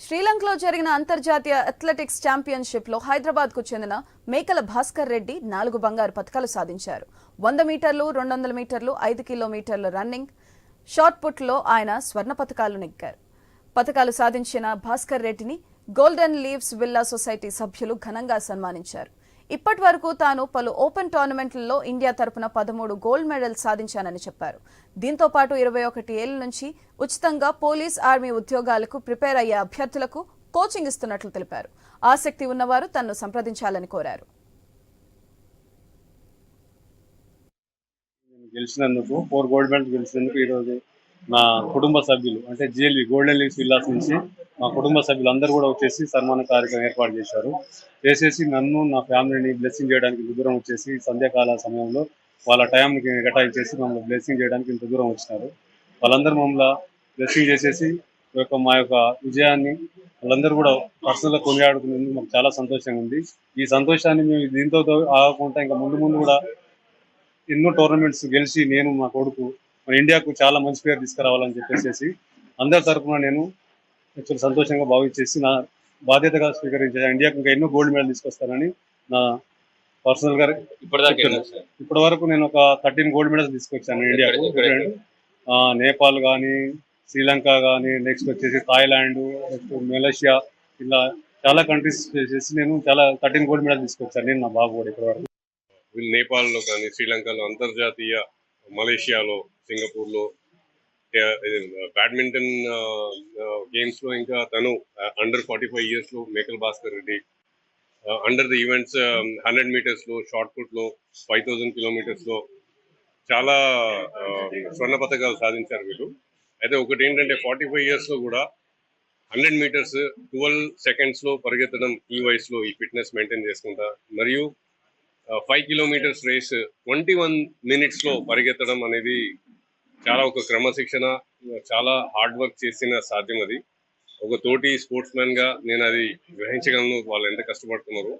శ్రీలంకలో జరిగిన అంతర్జాతీయ అథ్లెటిక్స్ ఛాంపియన్షిప్లో హైదరాబాద్కు చెందిన మేకల భాస్కర్ రెడ్డి నాలుగు బంగారు పథకాలు సాధించారు. వంద మీటర్లు రెండు వందల మీటర్లు ఐదు కిలోమీటర్ల రన్నింగ్ షార్ట్ పుట్లో ఆయన స్వర్ణ పథకాలు నెగ్గారు. పథకాలు సాధించిన భాస్కర్ రెడ్డిని గోల్డెన్ లీవ్స్ విల్లా సొసైటీ సభ్యులు ఘనంగా సన్మానించారు. ఇప్పటి వరకు తాను పలు ఓపెన్ టోర్నమెంట్లలో ఇండియా తరపున పదమూడు గోల్డ్ మెడల్ సాధించానని చెప్పారు. దీంతో పాటు ఇరవై ఒకటి ఏళ్ళ నుంచి ఉచితంగా పోలీస్ ఆర్మీ ఉద్యోగాలకు ప్రిపేర్ అయ్యే అభ్యర్థులకు కోచింగ్ ఇస్తున్నట్లు తెలిపారు. ఆసక్తి ఉన్నవారు తన్ను సంప్రదించాలని కోరారు. గెలిచినందుకు ఫోర్ గోల్డ్ మెడల్ గెలిచినందుకు ఈరోజు నా కుటుంబ సభ్యులు అంటే జిఎల్వి గోల్డెన్ లీవ్స్ విల్లాస్ నుంచి మా కుటుంబ సభ్యులు అందరూ కూడా వచ్చేసి సన్మాన కార్యక్రమం ఏర్పాటు చేశారు. చేసేసి నన్ను నా ఫ్యామిలీని బ్లెస్సింగ్ చేయడానికి ఇంత దూరం వచ్చేసి సంధ్యాకాల సమయంలో వాళ్ళ టైంకి కేటాయించేసి మమ్మల్ని బ్లెస్సింగ్ చేయడానికి ఇంత దూరం వచ్చినారు. వాళ్ళందరూ మమ్మల్ని బ్లెస్సింగ్ చేసేసి యొక్క మా యొక్క విజయాన్ని వాళ్ళందరూ కూడా పర్సనల్గా కొనియాడుకునేందుకు మాకు చాలా సంతోషంగా ఉంది. ఈ సంతోషాన్ని మేము దీంతో ఆగకుండా ఇంకా ముందు ముందు కూడా ఎన్నో టోర్నమెంట్స్ గెలిచి నేను మా కొడుకు మన ఇండియాకు చాలా మంచి పేరు తీసుకురావాలని చెప్పేసి అందరి తరఫున నేను చాలా సంతోషంగా భావించేసి నా బాధ్యతగా స్వీకరించాను ఇండియాకు ఇంకా ఎన్నో గోల్డ్ మెడల్ తీసుకొస్తానని నా పర్సనల్గా? ఇప్పటి వరకు నేను ఒక థర్టీన్ గోల్డ్ మెడల్స్ తీసుకొచ్చాను ఇండియాకు. నేపాల్ కానీ శ్రీలంక కానీ నెక్స్ట్ వచ్చేసి థాయిలాండ్ నెక్స్ట్ మలేషియా ఇలా చాలా కంట్రీస్ చేసి నేను చాలా థర్టీన్ గోల్డ్ మెడల్ తీసుకొచ్చాను నేను నా బాబు కూడా ఇప్పటి వరకు. నేపాల్లో కానీ శ్రీలంకలో అంతర్జాతీయ మలేషియాలో సింగపూర్లో బ్యాడ్మింటన్ గేమ్స్లో ఇంకా తను అండర్ ఫార్టీ ఫైవ్ ఇయర్స్లో Mekal Bhaskar Reddy under the events hundred మీటర్స్లో shot పుట్లో ఫైవ్ థౌసండ్ కిలోమీటర్స్లో చాలా స్వర్ణ పథకాలు సాధించారు వీళ్ళు. అయితే ఒకటి ఏంటంటే ఫార్టీ ఫైవ్ ఇయర్స్లో కూడా హండ్రెడ్ మీటర్స్ ట్వెల్వ్ సెకండ్స్లో పరిగెత్తడం ఈ వయసులో ఈ ఫిట్నెస్ మెయింటైన్ చేసుకుంటా. మరియు five kilometres race twenty one మినిట్స్లో పరిగెత్తడం అనేది చాలా ఒక క్రమశిక్షణ చాలా హార్డ్ వర్క్ చేసిన సాధ్యం అది. ఒక తోటి స్పోర్ట్స్ మ్యాన్గా నేను అది గ్రహించగలను వాళ్ళు ఎంత కష్టపడుతున్నారు.